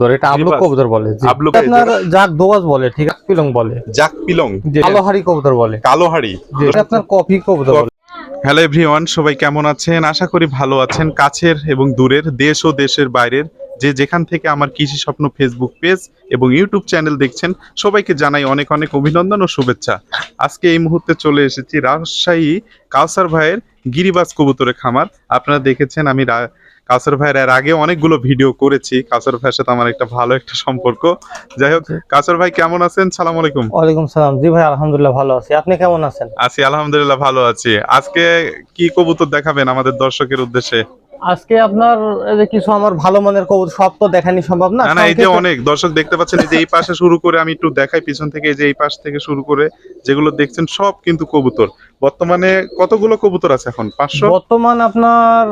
কবুতর এটা আবলুক কবুতর বলে। আপনার জাক দোবাজ বলে ঠিক আছে? পিলং বলে। জাক পিলং কালোহারি কবুতর বলে। কালোহাড়ি যে এটা আপনার কফি কবুতর বলে। হ্যালো এভরিওয়ান সবাই কেমন আছেন? আশা করি ভালো আছেন কাছের এবং দূরের দেশ ও দেশের বাইরের যে যেখান থেকে আমার কৃষি স্বপ্ন ফেসবুক পেজ এবং ইউটিউব চ্যানেল দেখছেন সবাইকে জানাই অনেক অনেক অভিনন্দন ও শুভেচ্ছা। আজকে এই মুহূর্তে চলে এসেছি রাজশাহী কাউসার ভাইয়ের গিরিবাজ কবুতরের খামার। আপনারা দেখেছেন আমি রা- কাউসার ভাইয়ের এর আগে অনেকগুলো ভিডিও করেছি। কাসর ভাইয়ের সাথে আমার একটা ভালো একটা সম্পর্ক। যাই হোক কাসর ভাই কেমন আছেন? সালাম আলাইকুম। ওয়ালাইকুম সালাম। জি ভাই আলহামদুলিল্লাহ ভালো আছি। আপনি কেমন আছেন? আছি আলহামদুলিল্লাহ ভালো আছি। আজকে কি কবুতর দেখাবেন আমাদের দর্শকের উদ্দেশ্যে? আজকে আপনার এই যে কিছু আমার ভালো মানের কবুতর সব তো দেখানি সম্ভব না? না এই যে অনেক দর্শক দেখতে পাচ্ছেন এই যে এই পাশে শুরু করে আমি একটু দেখাই পিছন থেকে এই যে এই পাশ থেকে শুরু করে যেগুলো দেখছেন সব কিন্তু কবুতর। বর্তমানে কতগুলো কবুতর আছে এখন? পাঁচশো? বর্তমান আপনার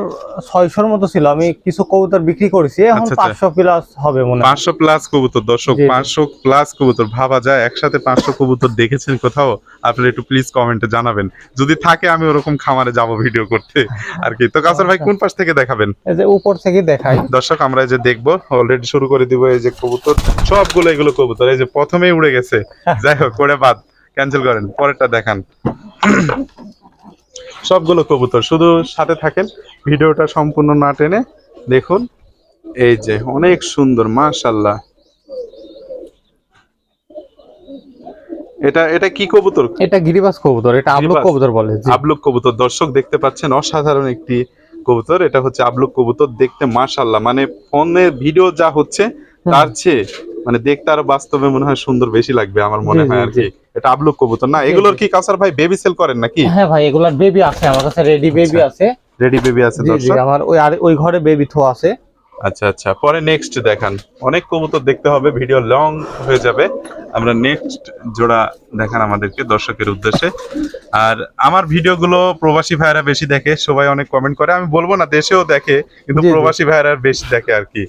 ছয়শোর মতো ছিল আমি কিছু কবুতর বিক্রি করেছি এখন আচ্ছা, আচ্ছা। পাঁচশো প্লাস হবে মনে হয়। পাঁচশো প্লাস কবুতর দর্শক জি, জি। পাঁচশো প্লাস কবুতর ভাবা যায় একসাথে পাঁচশো কবুতর দেখেছেন কোথাও? আপনারা একটু প্লিজ কমেন্টে জানাবেন। যদি থাকে আমি ওরকম খামারে যাব ভিডিও করতে। আর কি। তো কাসার ভাই কোন পাশ থেকে দেখাবেন। এই যে উপর থেকে দেখাই। দর্শক আমরা এই যে দেখব অলরেডি শুরু করে দিব এই যে কবুতর। সবগুলো এগুলো কবুতর এই যে প্রথমেই উড়ে গেছে। যাই হোক করে বাদ ক্যান্সেল করেন পরেরটা দেখান। সবগুলো কবুতর শুধু সাথে থাকেন ভিডিওটা সম্পূর্ণ না টেনে দেখুন। এই যে অনেক সুন্দর মাশাল্লাহ এটা এটা কি কবুতর? এটা গিরিবাজ কবুতর এটা আবলুক কবুতর বলে। আবলুক কবুতর। দর্শক দেখতে পাচ্ছেন অসাধারণ একটি কবুতর এটা হচ্ছে আবলুক কবুতর দেখতে মাশাল্লাহ মানে ফোনে ভিডিও যা হচ্ছে তার চেয়ে মানে দেখতে আরও বাস্তবে মনে হয় সুন্দর বেশি লাগবে আমার মনে হয় আর কি। এটা আবলুক কবুতর না? এগুলোর কি কাসার ভাই বেবি সেল করেন নাকি? হ্যাঁ ভাই এগুলোর বেবি আছে আমার কাছে রেডি বেবি আছে। রেডি বেবি আছে দর্শক। আমার ওই আর ওই ঘরে বেবি থো আছে। আচ্ছা আচ্ছা। পরে নেক্সট দেখান। অনেক কবুতর দেখতে হবে ভিডিও লং হয়ে যাবে। আমরা নেক্সট জোড়া দেখান আমাদেরকে দর্শকের উদ্দেশ্যে। আর আমার ভিডিওগুলো প্রবাসী ভাইরা বেশি দেখে সবাই অনেক কমেন্ট করে। আমি বলব না দেশেও দেখে কিন্তু। প্রবাসী ভাইরা বেশি দেখে আর কি।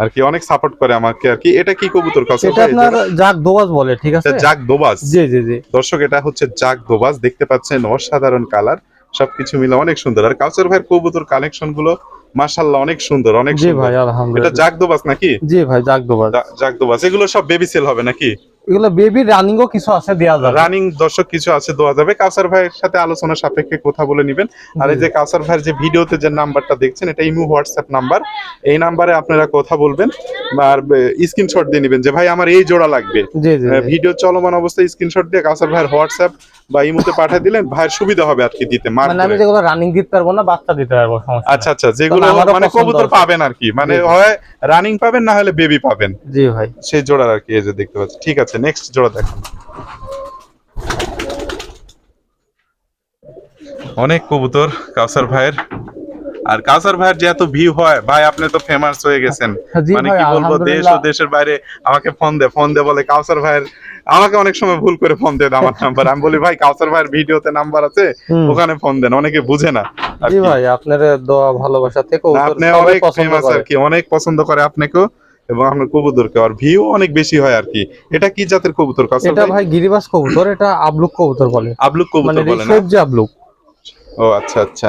আর কি অনেক সাপোর্ট করে আমাকে আর কি। এটা কি কবুতর কাছে এটা আপনার জাক দোবাজ বলে ঠিক আছে? জাক দোবাস। জি জি জি। দর্শক এটা হচ্ছে জাক দোবাস। দেখতে পাচ্ছেন অসাধারণ কালার সবকিছু মিলে অনেক সুন্দর। আর কাউসার ভাইয়ের কবুতর কালেকশনগুলো মাশাল্লাহ অনেক সুন্দর অনেক সুন্দর। ভাই এটা জাগদোবাস নাকি? জি ভাই জাগদোবাস দোবাজ জা- জাক দোবাস এগুলো সব বেবি সেল হবে নাকি? এগুলো বেবি কিছু আছে দেয়া যাবে। রানিং দর্শক কিছু আছে দেওয়া যাবে। কাউসার ভাইয়ের সাথে আলোচনা সাপেক্ষে কথা বলে নিবেন। আর এই যে কাউসার ভাইয়ের যে ভিডিওতে যে নাম্বারটা দেখছেন এটা ইমো হোয়াটসঅ্যাপ নাম্বার। এই নাম্বারে আপনারা কথা বলবেন আর স্ক্রিনশট দিয়ে নিবেন যে ভাই আমার এই জোড়া লাগবে। ভিডিও চলমান অবস্থায় স্ক্রিনশট দিয়ে কাউসার ভাইয়ের হোয়াটসঅ্যাপ বা ইমোতে পাঠিয়ে দিলেন। ভাইয়ের সুবিধা হবে আর কি দিতে মানে আমি যেগুলো রানিং দিতে পারব না বাচ্চা দিতে পারব আচ্ছা আচ্ছা যেগুলো মানে কবুতর পাবেন আর কি মানে। হয় রানিং পাবেন না হলে বেবি পাবেন। জি ভাই। সেই জোড়ার আর কি এই যে দেখতে পাচ্ছি। ঠিক আছে। নেক্সট জোড়া দেখুন অনেক কবুতর কাউসার ভাইয়ের। আর কাউসার ভাইয়ের যে এত ভিউ হয় ভাই আপনি তো ফেমাস হয়ে গেছেন। মানে কি বলব দেশ ও দেশের বাইরে আমাকে ফোন দে ফোন দে বলে কাউসার ভাইয়ের আমাকে অনেক সময় ভুল করে ফোন দেয় আমার নাম্বার আমি বলি ভাই কাউসার ভাইয়ের ভিডিওতে নাম্বার আছে ওখানে ফোন দেন। অনেকে বুঝে না জি ভাই আপনার দোয়া ভালোবাসা থেকে আপনি অনেক ফেমাস আর কি অনেক পছন্দ করে আপনাকেও। এবং আপনার কবুতরকে আর ভিউ অনেক বেশি হয় আর কি। এটা কি জাতের কবুতর কাউসার এটা ভাই? গিরিবাজ কবুতর এটা আবলুক কবুতর বলে। আবলুক মানে কবুতর বলে না? সবজি আবলুক। ও আচ্ছা আচ্ছা।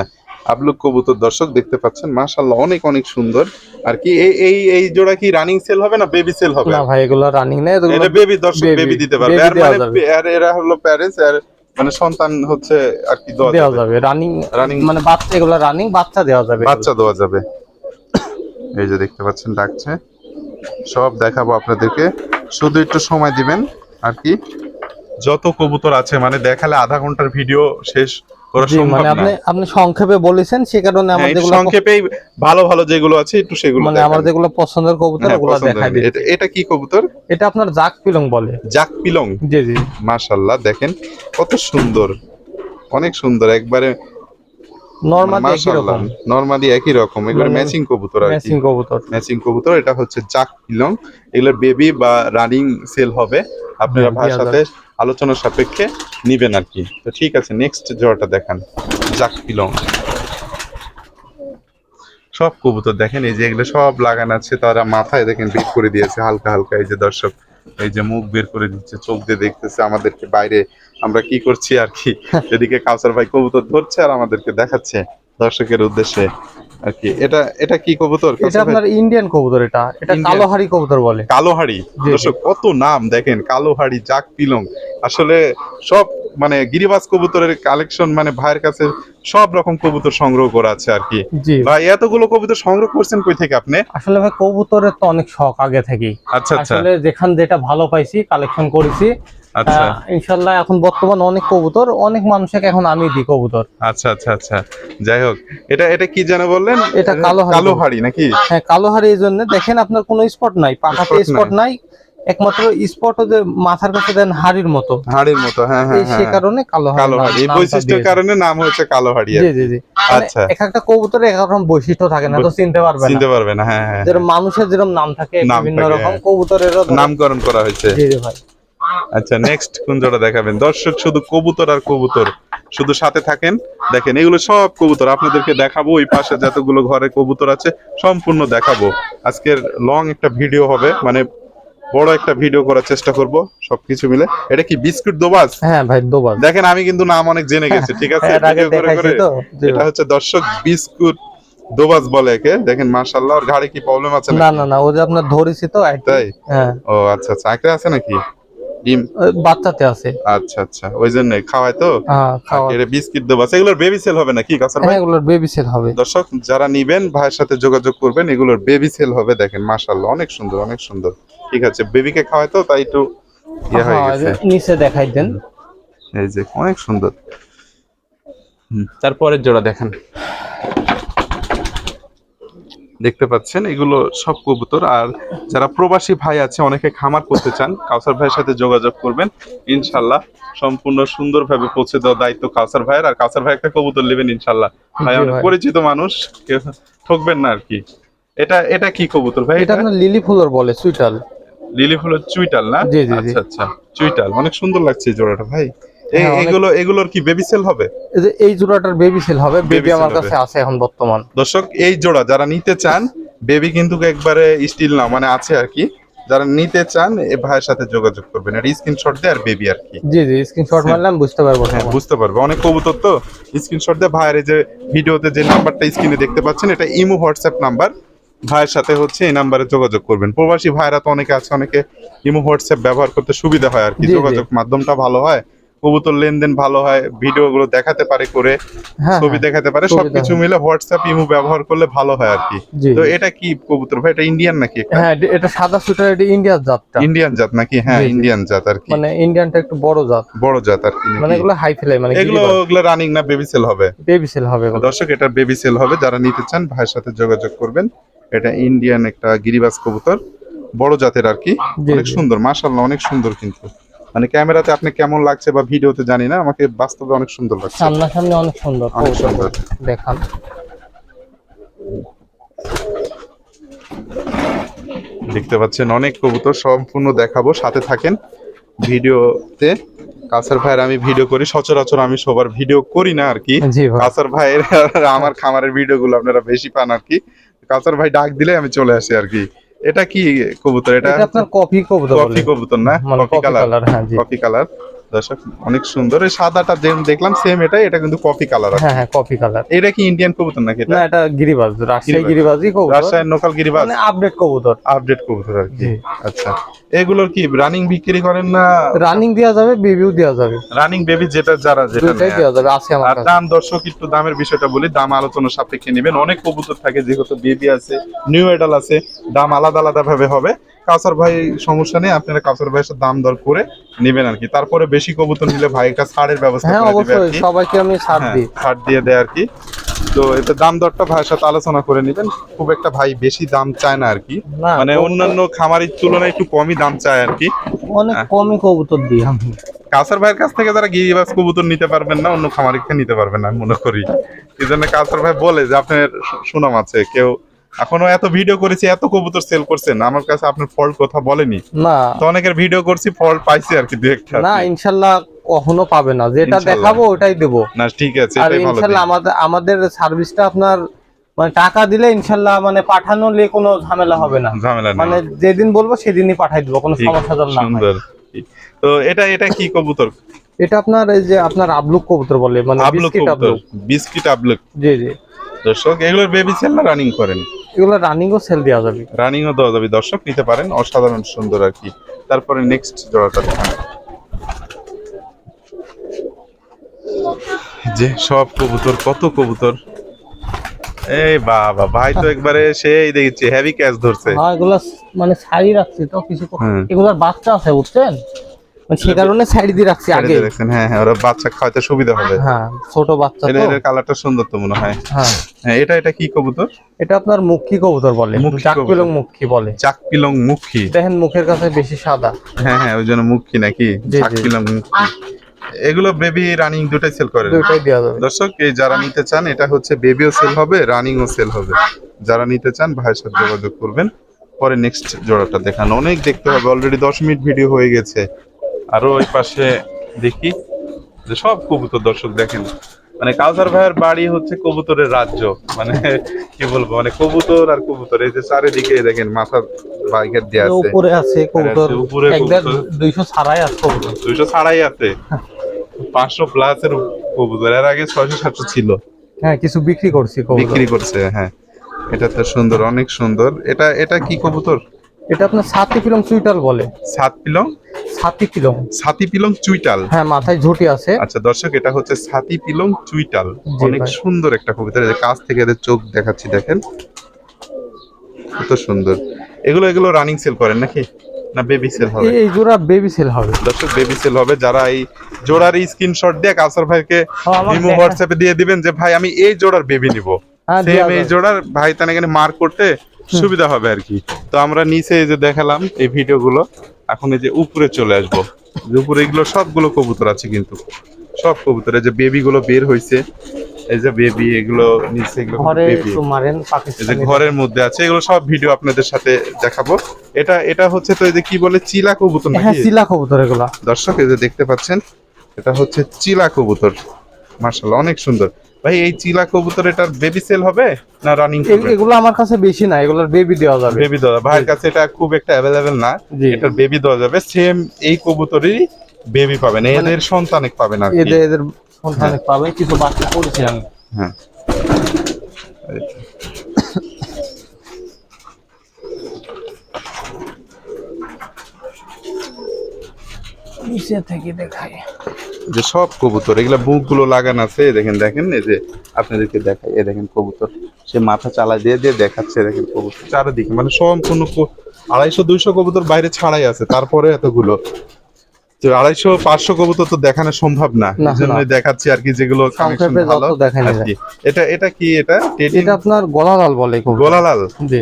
আবলুক কবুতর দর্শক দেখতে পাচ্ছেন মাশাআল্লাহ অনেক অনেক সুন্দর। আর কি এই এই এই জোড়া কি রানিং সেল হবে না বেবি সেল হবে? না ভাই এগুলো রানিং নেই এগুলো এটা বেবি দর্শক বেবি দিতে পারবে। আর মানে আর এরা হলো প্যারেন্টস আর মানে সন্তান হচ্ছে আর কি দেওয়া যাবে। রানিং রানিং মানে বাচ্চা এগুলো রানিং বাচ্চা দেওয়া যাবে। বাচ্চা দেওয়া যাবে। এই যে দেখতে পাচ্ছেন ডাকছে। সব দেখাবো আপনাদেরকে। শুধু একটু সময় দিবেন আর কি? যত কবুতর আছে মানে দেখালে আধা ঘণ্টার ভিডিও শেষ করা সম্ভব মানে না। আপনি আপনি সংক্ষেপে বলেছেন সে কারণে হ্যাঁ, সংক্ষেপেই ভালো ভালো যেগুলো আছে একটু সেগুলো মানে আমার যেগুলো পছন্দের কবুতর হ্যাঁ, ওগুলো পছন্দ দেখাই দিই এটা- কি কবুতর? এটা আপনার জাক পিলং বলে। জাক পিলং? জি জি। দেখেন কত সুন্দর। অনেক সুন্দর একবারে নরমালি একই রকম। নরমালি একই রকম। এগুলো ম্যাচিং কবুতর আর ম্যাচিং কবুতর। ম্যাচিং কবুতর এটা হচ্ছে জাক পিলং এগুলোর বেবি বা রানিং সেল হবে। আপনারা ভাইয়ের সাথে আলোচনার সাপেক্ষে নিবেন আর কি। তো ঠিক আছে নেক্সট জোড়াটা দেখান। জাক পিলং সব কবুতর দেখেন এই যে এগুলো সব লাগানো আছে। তারা মাথায় দেখেন বের করে দিয়েছে হালকা হালকা। এই যে দর্শক এই যে মুখ বের করে দিচ্ছে চোখ দিয়ে দেখতেছে আমাদেরকে বাইরে আমরা কি করছি আর কি? এদিকে কাউসার ভাই কবুতর ধরছে আর আমাদেরকে দেখাচ্ছে দর্শকের উদ্দেশ্যে আর কি। এটা এটা কি কবুতর? এটা আপনার ইন্ডিয়ান কবুতর এটা। এটা। কালোহারি কবুতর বলে। দর্শক কত নাম দেখেন জাক পিলং। আসলে সব মানে গিরিবাজ কবুতরের কালেকশন মানে ভাইয়ের কাছে সব রকম কবুতর সংগ্রহ করা আছে আর কি। ভাই এতগুলো কবুতর সংগ্রহ করছেন কই থেকে আপনি? আসলে ভাই কবুতরের তো অনেক শখ আগে থেকেই। আচ্ছা আচ্ছা। আসলে যেখান যেটা ভালো পাইছি কালেকশন করেছি। ইনশাল্লাহ এখন বর্তমান অনেক কবুতর অনেক মানুষকে এখন আমি দিই কবুতর। আচ্ছা আচ্ছা আচ্ছা। যাই হোক এটা এটা কি যেন বললেন? এটা কালোহাড়ি কালোহাড়ি নাকি? হ্যাঁ কালোহারি এই জন্য। দেখেন আপনার কোনো স্পট নাই পাখাতে স্পট নাই। একমাত্র স্পট যে মাথার কাছে দেন হাড়ির মতো। হাড়ির মতো হ্যাঁ হ্যাঁ এই সে হ্যাঁ। কারণে কালোহারি কালোহাড়ি এই বৈশিষ্ট্যের কারণে নাম হচ্ছে কালোহাড়ি আর জি জি জি। মানে আচ্ছা। এক একটা কবুতরের এক রকম বৈশিষ্ট্য থাকে না তো চিনতে পারবে চিনতে পারবে না হ্যাঁ হ্যাঁ যেরকম মানুষের যেরকম নাম থাকে বিভিন্ন রকম হ্যাঁ। কবুতরেরও নামকরণ করা হয়েছে। জি জি ভাই। আচ্ছা নেক্সট কোন জোড়া দেখাবেন? দর্শক শুধু কবুতর আর কবুতর। শুধু সাথে থাকেন। দেখেন এগুলো সব কবুতর। আপনাদেরকে দেখাবো ওই পাশে যতগুলো ঘরে কবুতর আছে সম্পূর্ণ দেখাবো। আজকের লং একটা ভিডিও হবে মানে বড় একটা ভিডিও করার চেষ্টা করব সবকিছু মিলে। এটা কি বিস্কুট দোবাজ? হ্যাঁ ভাই দোবাজ। দেখেন আমি কিন্তু নাম অনেক জেনে গেছি ঠিক আছে? জি এটা হচ্ছে দর্শক বিস্কুট দোবাজ বলে একে। দেখেন মাশাআল্লাহ ওর ঘাড়ে কি প্রবলেম আছে না না না ও যে আপনার ধরেছি তো তাই? হ্যাঁ। ও আচ্ছা আচ্ছা আঁকড়ে আছে নাকি? ডিম? বাচ্চাতে আছে। আচ্ছা আচ্ছা ওই জন্য খাওয়ায় তো? হ্যাঁ এটা বিস্কিট দেবো। আচ্ছা এগুলোর বেবি সেল হবে নাকি কাসার হ্যাঁ ভাই এগুলোর বেবি সেল হবে। দর্শক যারা নিবেন ভাইয়ের সাথে যোগাযোগ করবেন এগুলোর বেবি সেল হবে দেখেন মাশাআল্লাহ অনেক সুন্দর অনেক সুন্দর। ঠিক আছে বেবিকে খাওয়ায় তো তাই একটু ইয়ে হয়ে হ্যাঁ, গেছে। নিচে দেখাই দেন। এই যে অনেক সুন্দর। তারপরের জোড়া দেখেন। দেখতে পাচ্ছেন এগুলো সব কবুতর। আর যারা প্রবাসী ভাই আছে অনেকে খামার করতে চান কাউসার ভাইয়ের সাথে যোগাযোগ করবেন। ইনশাল্লাহ সম্পূর্ণ সুন্দরভাবে পৌঁছে দেওয়ার দায়িত্ব কাউসার ভাইয়ের। আর কাউসার ভাই একটা কবুতর নেবেন ইনশাল্লাহ। ভাই অনেক পরিচিত মানুষ কেউ ঠকবেন না আর কি। এটা এটা কি কবুতর ভাই এটা লিলি ফুলর বলে সুইটাল লিলি ফুলের চুইটাল না? জি, জি, জি। আচ্ছা আচ্ছা। চুইটাল। অনেক সুন্দর লাগছে জোড়াটা ভাই। এগুলো এগুলোর কি বেবি সেল হবে? এই জোড়াটার বেবি সেল হবে বেবি আমার কাছে আছে এখন বর্তমান। দর্শক এই জোড়া যারা নিতে চান বেবি কিন্তু একবারে স্টিল না মানে আছে আর কি। যারা নিতে চান এ ভাইয়ের সাথে যোগাযোগ করবেন। আর স্ক্রিনশট দিয়ে আর বেবি আর কি। জি জি স্ক্রিনশট মারলে আমি বুঝতে পারব হ্যাঁ বুঝতে পারবে। অনেক কবুতর তো। স্ক্রিনশট দিয়ে ভাইয়ের যে ভিডিওতে যে নাম্বারটা স্ক্রিনে দেখতে পাচ্ছেন এটা ইমো হোয়াটসঅ্যাপ নাম্বার ভাইয়ের সাথে হচ্ছে এই নাম্বারে যোগাযোগ করবেন। প্রবাসী ভাইরা তো অনেকে আছে অনেকে ইমো হোয়াটসঅ্যাপ ব্যবহার করতে সুবিধা হয় আর কি। যোগাযোগ মাধ্যমটা ভালো হয়। কবুতর লেনদেন ভালো হয় ভিডিও গুলো দেখাতে পারে করে হ্যাঁ ছবি হ্যাঁ, দেখাতে পারে সবকিছু মিলে হোয়াটসঅ্যাপ ইমো ব্যবহার করলে ভালো হয় আর কি। তো এটা কি কবুতর ভাই? এটা ইন্ডিয়ান নাকি হ্যাঁ এটা সাদা সুইটার এটি ইন্ডিয়ার জাতটা। ইন্ডিয়ান জাত নাকি? হ্যাঁ। ইন্ডিয়ান জাত আর কি। মানে ইন্ডিয়ানটা একটু বড় জাত। বড় জাত আর কি মানে এগুলো হাই ফেলাই মানে এগুলো এগুলো রানিং না বেবি সেল হবে? বেবি সেল হবে দর্শক এটা বেবি সেল হবে। যারা নিতে চান ভাইয়ের সাথে যোগাযোগ করবেন। এটা ইন্ডিয়ান একটা গিরিবাজ কবুতর। বড় জাতের আর কি। অনেক সুন্দর মাশাআল্লাহ অনেক সুন্দর কিন্তু। মানে ক্যামেরাতে আপনি কেমন লাগছে বা ভিডিওতে জানি না আমাকে বাস্তবে অনেক সুন্দর লাগছে। সামনাসামনি অনেক সুন্দর অনেক সুন্দর। দেখান। দেখতে পাচ্ছেন অনেক কবুতর সম্পূর্ণ দেখাবো সাথে থাকেন ভিডিওতে। কাসার ভাইয়ের আমি ভিডিও করি সচরাচর আমি সবার ভিডিও করি না আর কি। কাসার ভাইয়ের আমার খামারের ভিডিওগুলো আপনারা বেশি পান আর কি। কাসার ভাই ডাক দিলে আমি চলে আসি আর কি। এটা কি কবুতর? এটা আপনার কফি কবুতর কফি কবুতর না? মানে কফি কালার কালার হ্যাঁ জি। কফি কালার দর্শক অনেক সুন্দর। এই সাদাটা দেখলাম সেম এটাই এটা কিন্তু কফি কালার হ্যাঁ হ্যাঁ কফি কালার এটা কি ইন্ডিয়ান কবুতর নাকি এটা? না এটা গিরিবাজ রাজশাহী গিরিবাজ। গিরিবাজই কবুতর। রাজশাহীর নোকাল গিরিবাজ। মানে আপডেট কবুতর। আপডেট কবুতর আর কি। আচ্ছা। এগুলোর কি রানিং বিক্রি করেন না? রানিং দেওয়া যাবে বেবিও দেওয়া যাবে। রানিং বেবি যেটা যারা যেটা দেওয়া যাবে আছে আমার আর দাম দর্শক একটু দামের বিষয়টা বলি। দাম আলোচনা সাপেক্ষে নেবেন। অনেক কবুতর থাকে যেহেতু বেবি আছে নিউ এডাল আছে দাম আলাদা আলাদা ভাবে হবে। কাউসার ভাই সমস্যা নেই আপনারা কাউসার ভাইয়ের সাথে দাম দর করে নেবেন আর কি। তারপরে বেশি কবুতর নিলে ভাই একটা ছাড়ের ব্যবস্থা হ্যাঁ অবশ্যই সবাইকে আমি ছাড় হ্যাঁ, দিই। ছাড় দিয়ে দেয় আর কি। তো এতে দাম দরটা ভাইয়ের সাথে আলোচনা করে নেবেন। খুব একটা ভাই বেশি দাম চায় না আর কি। মানে অন্যান্য খামারের তুলনায় একটু কমই দাম চায় আর কি। অনেক হ্যাঁ। কমই কবুতর দিই আমি। কাসার ভাইয়ের কাছ থেকে যারা গিরিবাজ কবুতর নিতে পারবেন না অন্য খামারি থেকে নিতে পারবেন না আমি মনে করি। এই জন্য কাসার ভাই বলে যে আপনার সুনাম আছে কেউ এখনও এত ভিডিও করেছি এত কবুতর সেল করছেন আমার কাছে আপনার ফল্ট কথা বলেনি। না। তো অনেকের ভিডিও করছি ফল্ট পাইছি আর কি দু একটা না ইনশাল্লাহ কখনো পাবে না। যেটা দেখাবো ওটাই দেবো। না ঠিক আছে আর দিক। আমাদের আমাদের সার্ভিসটা আপনার মানে টাকা দিলে ইনশাল্লাহ মানে পাঠানো নিয়ে কোনো ঝামেলা হবে না। ঝামেলা মানে যেদিন বলব সেদিনই পাঠাই দেবো কোনো সমস্যা যেন না। সুন্দর। তো এটা এটা কি কবুতর? এটা আপনার এই যে আপনার আবলুক কবুতর বলে মানে বিস্কিট আবলুক। বিস্কিট আবলুক। জি জি। দর্শক এগুলোর বেবি সেল রানিং করেন? এগুলো রানিংও সেল দেওয়া যাবে। রানিংও দেওয়া যাবে। দর্শক নিতে পারেন। অসাধারণ সুন্দর আর কি। তারপরে নেক্সট জোড়াটা দেখান। যে সব কবুতর কত কবুতর। এই বাবা ভাই তো একবারে সেই দেখছি হেভি ক্যাচ ধরছে। হ্যাঁ এগুলো মানে রাখছি তো কিছু। এগুলোর বাচ্চা আছে বুঝছেন? সে কারণে সাইড দিয়ে রাখছি আগে। দেখছেন হ্যাঁ হ্যাঁ ওরা বাচ্চা খাওয়াতে সুবিধা হবে। হ্যাঁ ছোট বাচ্চা তো। এটার কালারটা সুন্দর তো মনে হয়। হ্যাঁ। হ্যাঁ এটা এটা কি কবুতর? এটা আপনার মুখী কবুতর বলে। মুখী চাকপিলং মুখী বলে। চাক পিলং মুখী দেখেন মুখের কাছে বেশি সাদা। হ্যাঁ হ্যাঁ ওই জন্য মুখী নাকি? জি, চাক মুখী এগুলো বেবি রানিং দুটাই সেল করেন দুইটাই দেওয়া যাবে। দর্শক এই যারা নিতে চান এটা হচ্ছে বেবিও সেল হবে রানিংও সেল হবে। যারা নিতে চান ভাইয়ের সাথে যোগাযোগ করবেন। পরে নেক্সট জোড়াটা দেখান। অনেক দেখতে হবে অলরেডি দশ মিনিট ভিডিও হয়ে গেছে। আরও ওই পাশে দেখি যে সব কবুতর দর্শক দেখেন। মানে কাউসার ভাইয়ের বাড়ি হচ্ছে কবুতরের রাজ্য। মানে কি বলব মানে কবুতর আর কবুতর এই যে চারিদিকে দেখেন মাথার বাইকের দিয়ে আছে। উপরে আছে কবুতর। উপরে একবার কবুতর। দুইশো ছাড়াই আছে কবুতর। দুইশো ছাড়াই আছে। পাঁচশো প্লাস এর কবুতর এর আগে ছয়শো সাতশো ছিল। হ্যাঁ কিছু বিক্রি করছি কবুতর। বিক্রি করছে হ্যাঁ। এটা তো সুন্দর অনেক সুন্দর। এটা এটা কি কবুতর? এটা আপনার সাতি পিলং চুইটাল বলে। সাত পিলং? সাতি পিলং। সাতি পিলং চুইটাল? হ্যাঁ মাথায় ঝুটি আছে। আচ্ছা দর্শক এটা হচ্ছে সাতি পিলং চুইটাল। অনেক সুন্দর একটা কবুতর এই যে কাছ থেকে এদের চোখ দেখাচ্ছি দেখেন। কত সুন্দর। এগুলো এগুলো রানিং সেল করেন নাকি? না বেবি সেল হবে? এই- জোড়া বেবি সেল হবে। দর্শক বেবি সেল হবে। যারা এই জোড়ার স্ক্রিনশট দিয়ে কাউসার ভাইকে ইমো হোয়াটসঅ্যাপে দিয়ে দিবেন যে ভাই আমি এই জোড়ার বেবি নিব। সেম এই জোড়ার ভাই তার এখানে মার্ক করতে সুবিধা হবে আর কি। তো আমরা নিচে এই যে দেখালাম এই ভিডিওগুলো এখন এই যে উপরে চলে আসব। উপরে এগুলো সবগুলো কবুতর আছে কিন্তু। সব কবুতর এই যে বেবি গুলো বের হয়েছে এই যে বেবি এগুলো নিচে এগুলো এই যে ঘরের মধ্যে আছে এগুলো সব ভিডিও আপনাদের সাথে দেখাবো। এটা এটা হচ্ছে তো এই যে কি বলে চিলা কবুতর হ্যাঁ চিলা কবুতর এগুলা। দর্শক এই যে দেখতে পাচ্ছেন এটা হচ্ছে চিলা কবুতর। মার্শাল্লাহ অনেক সুন্দর। ভাই এই চিলা কবুতর এটার বেবি সেল হবে না রানিং এগুলো আমার কাছে বেশি না এগুলোর বেবি দেওয়া যাবে। বেবি দেওয়া। ভাইয়ের কাছে এটা খুব একটা অ্যাভেলেবেল না। এটার বেবি দেওয়া যাবে। সেম এই কবুতরই বেবি পাবেন। এদের সন্তানে পাবেন আর এদের এদের সন্তানে পাবে কিছু বাচ্চা করেছি আমি। হ্যাঁ। নিচে থেকে দেখাই। যে সব কবুতর এগুলা বুকগুলো লাগানো আছে দেখেন দেখেন এই যে আপনাদেরকে দেখাই এ দেখেন কবুতর। সে মাথা চালা দিয়ে দিয়ে দেখাচ্ছে দেখেন কবুতর চারিদিকে মানে সম্পূর্ণ আড়াইশো দুইশো কবুতর বাইরে ছাড়াই আছে তারপরে এতগুলো। তো আড়াইশো পাঁচশো কবুতর তো দেখানো সম্ভব না না। দেখাচ্ছি আর কি যেগুলো ভালো। এটা এটা কি এটা? এটা আপনার গলালাল বলে গোলালাল? জি।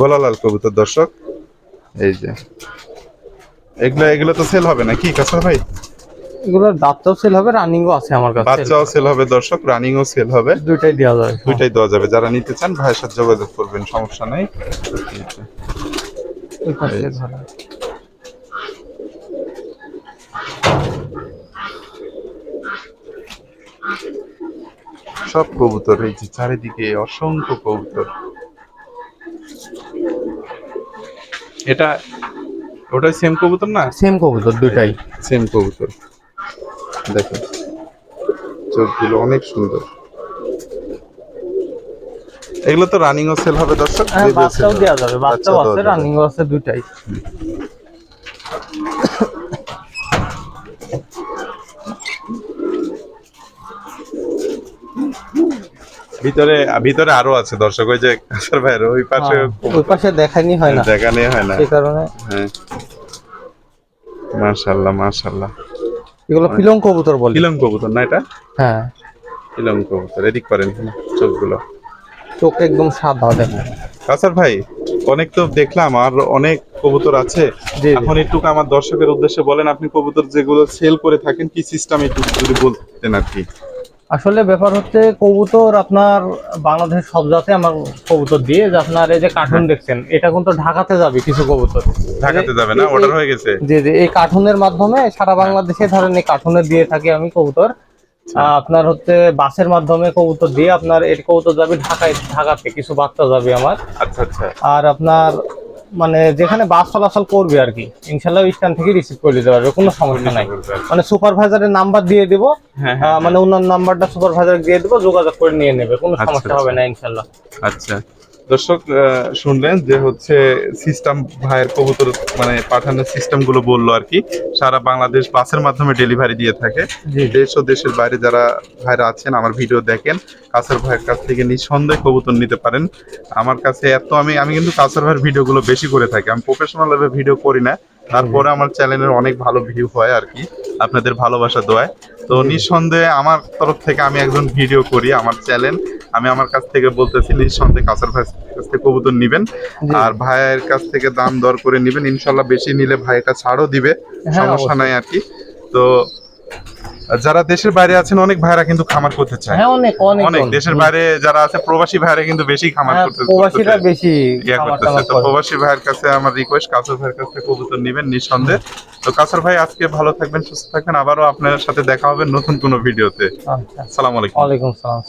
গোলালাল কবুতর দর্শক। এই যে। এগুলো এগুলো তো সেল হবে না কি কাসার ভাই? এগুলোর দাঁতটাও সেল হবে রানিংও আছে আমার কাছে বাচ্চাও সেল হবে দর্শক রানিংও সেল হবে। দুইটাই দেওয়া যাবে। দুইটাই দেওয়া যাবে। যারা নিতে চান ভাইয়ের সাথে যোগাযোগ করবেন সমস্যা নাই। সব কবুতর এই যে চারিদিকে অসংখ্য কবুতর। এটা ওটাই সেম কবুতর না? সেম কবুতর দুটাই সেম কবুতর। দেখো চোখগুলো অনেক সুন্দর। এগুলো তো রানিং ও সেল হবে দর্শক। হ্যাঁ ও বাচ্চাও। দেওয়া যাবে বাচ্চাও আছে যাবে। রানিংও আছে দুইটাই ভিতরে ভিতরে আরও আছে দর্শক ওই যে কাসার ভাইয়ের ওই পাশে হ্যাঁ, ওই পাশে দেখানি হয় না। দেখা নেই হয় না। সেই কারণে। হ্যাঁ। মাশাল্লাহ মাশাল্লাহ এগুলো ফিলং কবুতর বলে। ফিলং কবুতর না এটা? হ্যাঁ। ফিলং কবুতর এদিক করেন চোখগুলো। চোখ একদম সাদা দেখো কাসার ভাই অনেক তো দেখলাম আর অনেক কবুতর আছে। এখন একটু আমার দর্শকের উদ্দেশ্যে বলেন আপনি কবুতর যেগুলো সেল করে থাকেন কি সিস্টেম একটু যদি বলতেন আর কি? আসলে ব্যাপার হচ্ছে কবুতর আপনার বাংলাদেশের সব জাতে আমার কবুতর দিয়ে যে আপনার এই যে কার্টুন দেখছেন এটা কিন্তু ঢাকাতে যাবে কিছু কবুতর। ঢাকাতে যাবে না? অর্ডার হয়ে গেছে? যে জি এই কার্টুনের মাধ্যমে সারা বাংলাদেশে ধরেন এই কার্টুনে দিয়ে থাকি আমি কবুতর। আহ, আপনার হচ্ছে বাসের মাধ্যমে কবুতর দিয়ে আপনার এর কবুতর যাবে ঢাকায় ঢাকাতে কিছু বাচ্চা যাবে আমার। আচ্ছা আচ্ছা। আর আপনার মানে যেখানে বাস চলাচল করবে আর কি ইনশাল্লাহ স্ট্যান্ড থেকে রিসিভ করে দিতে পারবে কোনো সমস্যা নাই। মানে সুপারভাইজারের নাম্বার দিয়ে দিব হ্যাঁ হ্যাঁ মানে ওনার নাম্বারটা সুপারভাইজার দিয়ে দিব যোগাযোগ করে নিয়ে নেবে কোনো আচ্ছা, সমস্যা হবে না ইনশাল্লাহ। আচ্ছা। দর্শক শুনলেন যে হচ্ছে সিস্টেম ভাইয়ের কবুতর মানে পাঠানোর সিস্টেমগুলো বলল আর কি। সারা বাংলাদেশ বাসের মাধ্যমে ডেলিভারি দিয়ে থাকে। দেশ ও দেশের বাইরে যারা ভাইরা আছেন আমার ভিডিও দেখেন কাসার ভাইয়ের কাছ থেকে নিঃসন্দেহে কবুতর নিতে পারেন। আমার কাছে এত আমি আমি কিন্তু কাসার ভাইয়ের ভিডিওগুলো বেশি করে থাকি। আমি প্রফেশনাল ভাবে ভিডিও করি না। তারপরে আমার চ্যানেলের অনেক ভালো ভিউ হয় আর কি। আপনাদের ভালোবাসা দোয়ায়। তো নিঃসন্দেহে আমার তরফ থেকে আমি একজন ভিডিও করি আমার চ্যানেল। আমি আমার কাছ থেকে বলতেছি নিঃসন্দেহে কাসার ভাইয়ের কাছ থেকে কবুতর নিবেন। আর ভাইয়ের কাছ থেকে দাম দর করে নিবেন। ইনশাল্লাহ বেশি নিলে ভাই এটা ছাড়ও দিবে। হ্যাঁ, সমস্যা নাই আর কি। তো যারা দেশের বাইরে আছেন অনেক ভাইরা কিন্তু খামার করতে চায়। হ্যাঁ অনেক অনেক অনেক দেশের বাইরে যারা আছে প্রবাসী ভাইরা কিন্তু বেশি খামার হ্যাঁ, করতে প্রবাসীরা বেশি ইয়া করতেছে। তো প্রবাসী ভাইয়ের কাছে আমার রিকোয়েস্ট কাসর ভাইয়ের কাছে কবুতর নেবেন নিঃসন্দেহে। তো কাসর ভাই আজকে ভালো থাকবেন সুস্থ থাকবেন। আবারও আপনার সাথে দেখা হবে নতুন কোনো ভিডিওতে। আচ্ছা। সালাম আলাইকুম। ওয়ালাইকুম সালাম।